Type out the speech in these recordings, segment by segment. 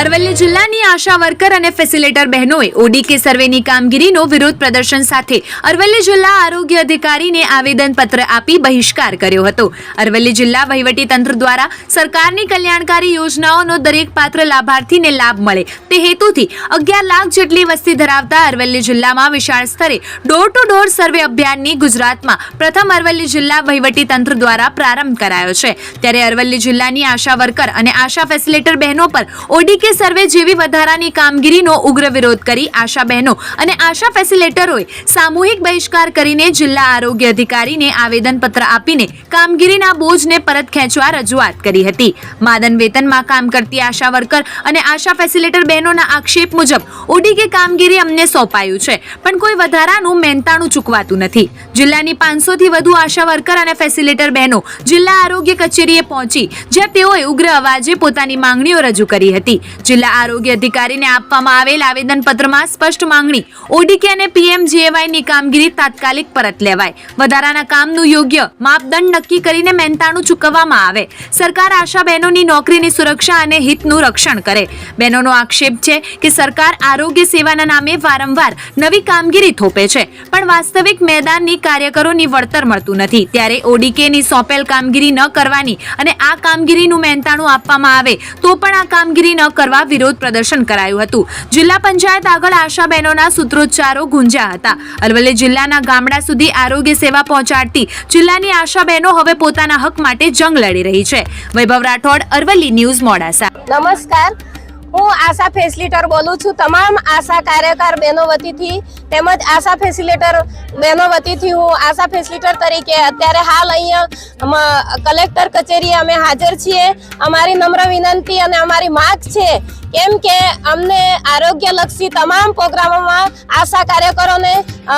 અરવલ્લી જિલ્લાની આશા વર્કર અને ફેસિલેટર બહેનોએ ઓડીકે સર્વેની કામગીરીનો વિરોધ પ્રદર્શન સાથે અરવલ્લી જિલ્લા આરોગ્ય અધિકારીને આવેદનપત્ર આપી બહિષ્કાર કર્યો હતો. અરવલ્લી જિલ્લા તંત્ર દ્વારા સરકારની કલ્યાણકારી યોજનાઓનો દરેક પાત્ર લાભાર્થીને લાભ મળે. તે હેતુથી અગિયાર લાખ જેટલી વસ્તી ધરાવતા અરવલ્લી જિલ્લામાં વિશાળ સ્તરે ડોર ટુ ડોર સર્વે અભિયાનની ગુજરાતમાં પ્રથમ અરવલ્લી જિલ્લા તંત્ર દ્વારા પ્રારંભ કરાયો છે. ત્યારે અરવલ્લી જિલ્લાની આશા વર્કર અને આશા ફેસિલેટર બહેનો પર ઓડીકે સર્વે જેવી વધારાની કામગીરીનો ઉગ્ર વિરોધ કરી આશા બહેનો અને આશા ફેસિલેટરોએ સામૂહિક બહિષ્કાર કરીને જિલ્લા આરોગ્ય અધિકારીને આવેદનપત્ર આપીને કામગીરીના બોજને પરત ખેંચવા રજૂઆત કરી હતી. માદન વેતનમાં કામ કરતી આશા વર્કર અને આશા ફેસિલેટર બહેનોના આક્ષેપ મુજબ ઓડીકે કામગીરી અમને સોંપાયું છે, પણ કોઈ વધારાનું મહેનતાણું ચૂકવાતું નથી. જિલ્લાની પાંચસોથી વધુ આશા વર્કર અને ફેસિલેટર બહેનો જિલ્લા આરોગ્ય કચેરીએ પહોંચી, જ્યાં તેઓએ ઉગ્ર અવાજે પોતાની માંગણીઓ રજૂ કરી હતી. જિલ્લા આરોગ્ય અધિકારીને આપવામાં આવેલ આવેદનપત્રમાં સ્પષ્ટ માંગણી. ઓડીકે અને પીએમજીએવાયની કામગીરી તાત્કાલિક પરત લેવાય. વધારાના કામનું યોગ્ય માપદંડ નક્કી કરીને મહેનતાણું ચૂકવવામાં આવે. સરકાર આશા બહેનોની નોકરીની સુરક્ષા અને હિતનું રક્ષણ કરે. બહેનોનો આક્ષેપ છે કે સરકાર આરોગ્ય સેવાના નામે વારંવાર નવી કામગીરી થોપે છે, પણ વાસ્તવિક મેદાનની કાર્યકરોની વળતર મળતું નથી. ત્યારે ઓડીકેની સોંપેલ કામગીરી ન કરવાની અને આ કામગીરીનું મહેનતાણું આપવામાં આવે તો પણ આ કામગીરી ન કરવા વિરોધ પ્રદર્શન કરાયું હતું. જિલ્લા પંચાયત આગળ આશા બહેનોના સૂત્રોચ્ચારો ગુંજ્યા હતા. અરવલ્લી જિલ્લાના ગામડા સુધી આરોગ્ય સેવા પહોંચાડતી જિલ્લાની આશા બહેનો હવે પોતાના હક માટે જંગ લડી રહી છે. વૈભવ રાઠોડ, અરવલ્લી ન્યૂઝ મોડાસા. નમસ્કાર. હું આશા ફેસિલિટર બોલું છું. તમામ આશા કાર્યકર બહેનો વતીથી તેમજ આશા ફેસિલિટર બહેનો વતીથી હું આશા ફેસિલિટર તરીકે અત્યારે હાલ અહીંયા કલેક્ટર કચેરીએ અમે હાજર છીએ. અમારી નમ્ર વિનંતી અને અમારી માગ છે કેમ કે અમને આરોગ્યલક્ષી તમામ પ્રોગ્રામોમાં આશા કાર્યકરોને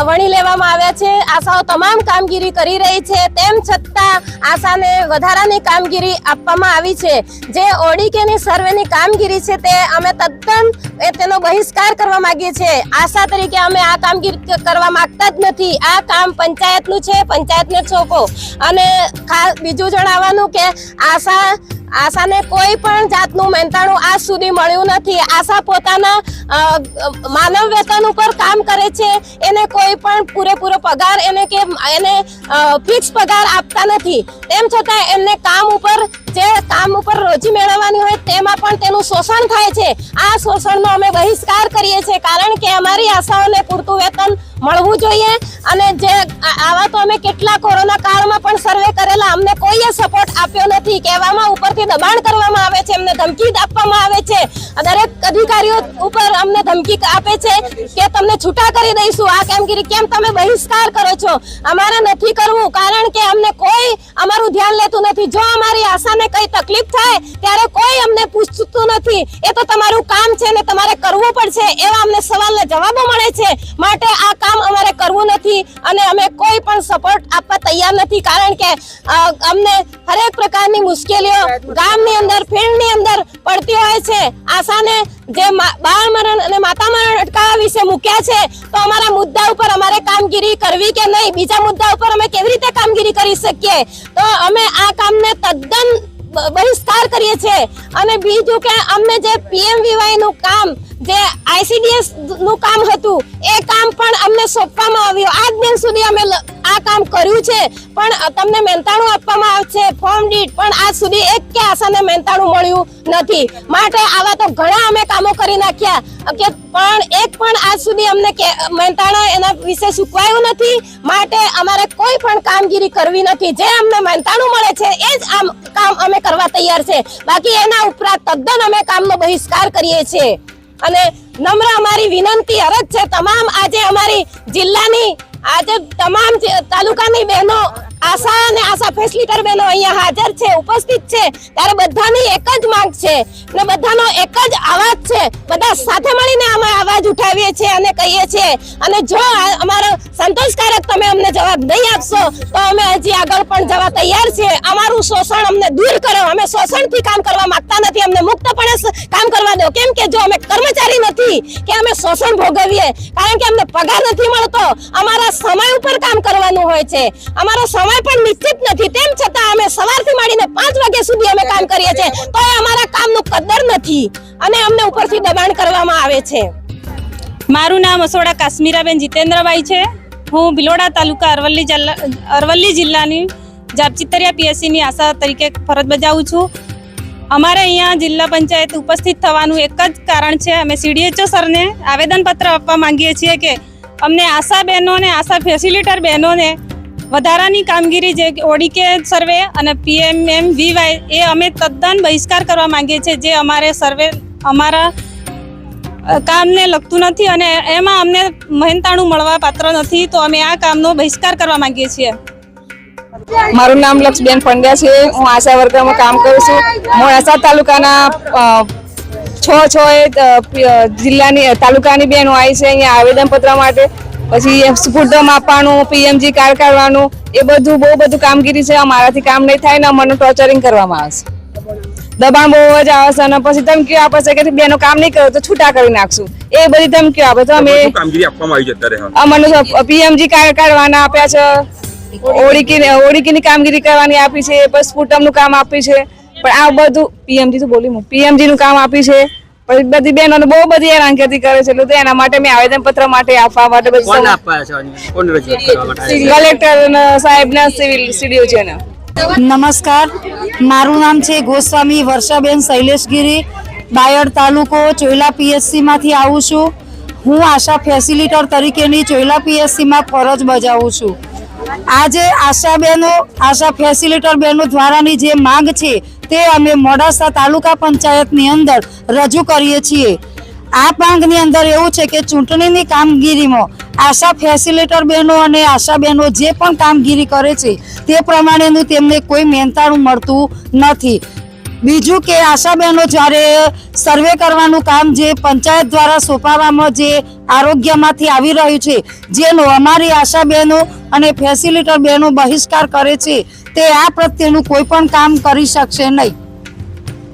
વણી લેવામાં આવ્યા છે. આશાઓ તમામ કામગીરી કરી રહી છે. તેમ છતાં આશાને વધારાની કામગીરી આપવામાં આવી છે. જે ઓડીકેની સર્વેની કામગીરી છે તે અમે તદ્દન તેનો બહિષ્કાર કરવા માંગીએ છીએ. આશા તરીકે અમે આ કામગીરી કરવા માંગતા જ નથી. આ કામ પંચાયતનું છે, પંચાયતને સોંપો. અને બીજું જણાવવાનું કે આશા આશાને કોઈ પણ જાતનું મહેનતાણું આજ સુધી મળ્યું નથી. આશા પોતાના માનવ વેતન ઉપર કામ કરે છે. એને કોઈ પણ પૂરેપૂરો પગાર, એને કે, એને ફિક્સ પગાર આપતા નથી. તેમ છતાં એમને કામ ઉપર, જે કામ ઉપર રોજી મેળવવાની હોય તેમાં પણ તેનું શોષણ થાય છે. આ શોષણનો અમે બહિષ્કાર કરીએ છીએ કારણ કે અમારી આશાઓને પૂરતું વેતન મળવું જોઈએ અને જે આવા તો અમે કેટલા કોરોના કાળમાં પણ સર્વે કરેલા, અમને કોઈએ સપોર્ટ આપ્યો નથી કહેવામાં ઉપરથી દબાણ કરવામાં આવે છે એમને ધમકી આપવામાં આવે છે. દરેક અધિકારીઓ ઉપર અમને ધમકી આપે છે કે તમને છૂટા કરી દઈશું. આ કામગીરી કેમ તમે બહિષ્કાર કરો છો? અમારે નથી કરવું કારણ કે અમને કોઈ અમારું ધ્યાન લેતું નથી. જો અમારી આશાને કઈ તકલીફ થાય ત્યારે કોઈ અમને પૂછતું નથી. એ તો તમારું કામ છે ને તમારે કરવું પડશે એવા અમને સવાલના જવાબો મળે છે. માટે આ કામ અમારે કરવું નથી અને અમે કોઈ પણ સપોર્ટ આપવા તૈયાર નથી કારણ કે અ, અમને હરેક પ્રકારની મુશ્કેલીઓ ગામની અંદર, ફિલ્ડની અંદર પડતી હોય છે. આશાને જે બાળ મરણ અને માતા મરણ અટકાવવા વિશે મૂક્યા છે, તો અમારા મુદ્દા ઉપર અમારે કામગીરી કરવી કે નહીં? બીજા મુદ્દા ઉપર અમે કેવી રીતે કામગીરી કરી શકીએ? તો અમે આ કામને તદ્દન બહિષ્કાર કરીએ છીએ. અને બીજું કે અમને જે પીએમવીવાયનું કામ, જે આઈસીડીએસનું કામ હતું, એ કામ પણ અમને સોંપવામાં આવ્યું. આજ દિન સુધી અમે આ કામ કર્યું છે, પણ તમને મહેનતાણું આપવામાં આવશે ફોર્મ દીઠ પણ આજ સુધી એક કે આશાને મહેનતાણું મળ્યું નથી. માટે આવા તો ઘણા અમે કામો કરી નાખ્યા. કે પણ એક પણ આજ સુધી અમને મહેનતાણા એના વિશે ચૂકવાયું નથી. માટે અમારે કોઈ પણ કામગીરી કરવી નથી. જે અમને મહેનતાણું મળે છે, એ જ આમ કામ અમે કરવા તૈયાર છે. બાકી એના ઉપરાંત તદ્દન અમે કામનો બહિષ્કાર કરીએ છીએ. અને નમ્ર અમારી વિનંતી અરજ છે, તમામ આજે અમારી જિલ્લાની આજે તમામ તાલુકાની બહેનો આશા અને આશા ફેસિલિટર બહેનો અહીંયા હાજર છે, ઉપસ્થિત છે. ત્યારે બધાની એક જ માંગ છે ને બધાનો એક જ અવાજ છે. બધા સાથે મળીને અમે અવાજ ઉઠાવીએ છીએ અને કહીએ છીએ, અને જો અમારો સંતોષકારક તમે અમને જવાબ નહીં આપશો, તો અમે હજી આગળ પણ જવા તૈયાર છીએ. અમારું શોષણ અમને દૂર કરો. અમે શોષણથી કામ કરવા માંગતા નથી. અમને મુક્તપણે કામ કરવા દો. કેમ કે જો અમે કર્મચારી નથી, કે અમે શોષણ ભોગવીએ, કારણ કે અમને પગાર નથી મળતો, અમારા સમય ઉપર કામ કરવાનું હોય છે. અમારો સમય પણ નિશ્ચિત નથી. તેમ છતાં અમે સવારથી માંડીને પાંચ વાગ્યા સુધી અમે કામ કરીએ છીએ. તો એ અમારા કામનું કદર નથી. અને અમને ઉપરથી દબાણ કરવામાં આવે છે. મારું નામ અસોડા કાશ્મીરાબેન જીતેન્દ્રભાઈ છે. હું ભિલોડા તાલુકા અરવલ્લી જિલ્લા અરવલ્લી જિલ્લાની જાપચિતરિયા પીએસસીની આશા તરીકે ફરજ બજાવું છું. અમારે અહીંયા જિલ્લા પંચાયત ઉપસ્થિત થવાનું એક જ કારણ છે. અમે સીડીએચઓ સરને આવેદનપત્ર આપવા માંગીએ છીએ કે અમને આશા બહેનોને, આશા ફેસિલિટર બહેનોને વધારાની કામગીરી જે ઓડીકે સર્વે અને પીએમએમ વીવાય એ અમે તદ્દન બહિષ્કાર કરવા માંગીએ છીએ જે અમારે સર્વે અમારા કામને લગતું નથી અને એમાં અમને મહેનતાણું મળવા પાત્ર નથી તો અમે આ કામનો બહિષ્કાર કરવા માંગીએ છીએ. મારું નામ લક્ષબેન પંડ્યા છે. હું આશા વર્કરમાં કામ કરું છું. મોડાસા તાલુકાના છ છ જિલ્લાની તાલુકાની બહેનો આવી છે. અહીંયા આવેદનપત્ર માટે પછી સ્ફૂર્દમ આપવાનું પીએમજી કાર્ડ કાઢવાનું એ બધું બહુ બધું કામગીરી છે અમારાથી કામ નહીં થાય ને અમને ટોર્ચરિંગ કરવામાં આવશે. દબાણ બહુ જ આવશે અને પછી ધમકીઓ આપે છે કે બેનો કામ નહીં કરો તો છૂટા કરી નાખશું. એ બધી ધમકીઓ આપે તો અમે કામગીરી આપવામાં આવી છે અમને પીએમજી કાર્ડ કાઢવાના આપ્યા છે. ઓળીકી ઓળીકીની કામગીરી કરવાની આપી છે. પછી સ્પુટમનું કામ આપ્યું છે. પણ આ બધું પીએમજી તો બોલી હું પીએમજી નું કામ આપ્યું છે. પછી બધી બહેનોને બહુ બધી હેરાનગતિ કરે છે. એટલે તો એના માટે મેં આવેદન પત્ર માટે આપવા માટે કોણ આપવા છો? કોણ રજૂઆત કરવા માટે કલેક્ટર સાહેબ ના સિવિલ સીડીઓ છે ને નમસ્કાર. મારું નામ છે ગોસ્વામી વર્ષાબેન શૈલેષગીરી. બાયડ તાલુકો ચોયલા પીએસસી માંથી આવું છું. હું આશા ફેસિલિટર તરીકેની ચોયલા પીએસસીમાં ફરજ બજાવું છું. આજે આશા બહેનો આશા ફેસિલિટર બહેનો દ્વારાની જે માંગ છે તે અમે મોડાસા તાલુકા પંચાયતની અંદર રજૂ કરીએ છીએ. આ પાંગની અંદર એવું છે કે ચૂંટણીની કામગીરીમાં આશા ફેસિલેટર બહેનો અને આશા બહેનો જે પણ કામગીરી કરે છે, તે પ્રમાણેનું તેમને કોઈ મહેનતાણું મળતું નથી. બીજું કે આશાબહેનો જ્યારે સર્વે કરવાનું કામ જે પંચાયત દ્વારા સોંપાવામાં જે આરોગ્યમાંથી આવી રહ્યું છે, જેનો અમારી આશા બહેનો અને ફેસિલિટર બહેનો બહિષ્કાર કરે છે, તે આ પ્રત્યેનું કોઈ પણ કામ કરી શકશે નહીં.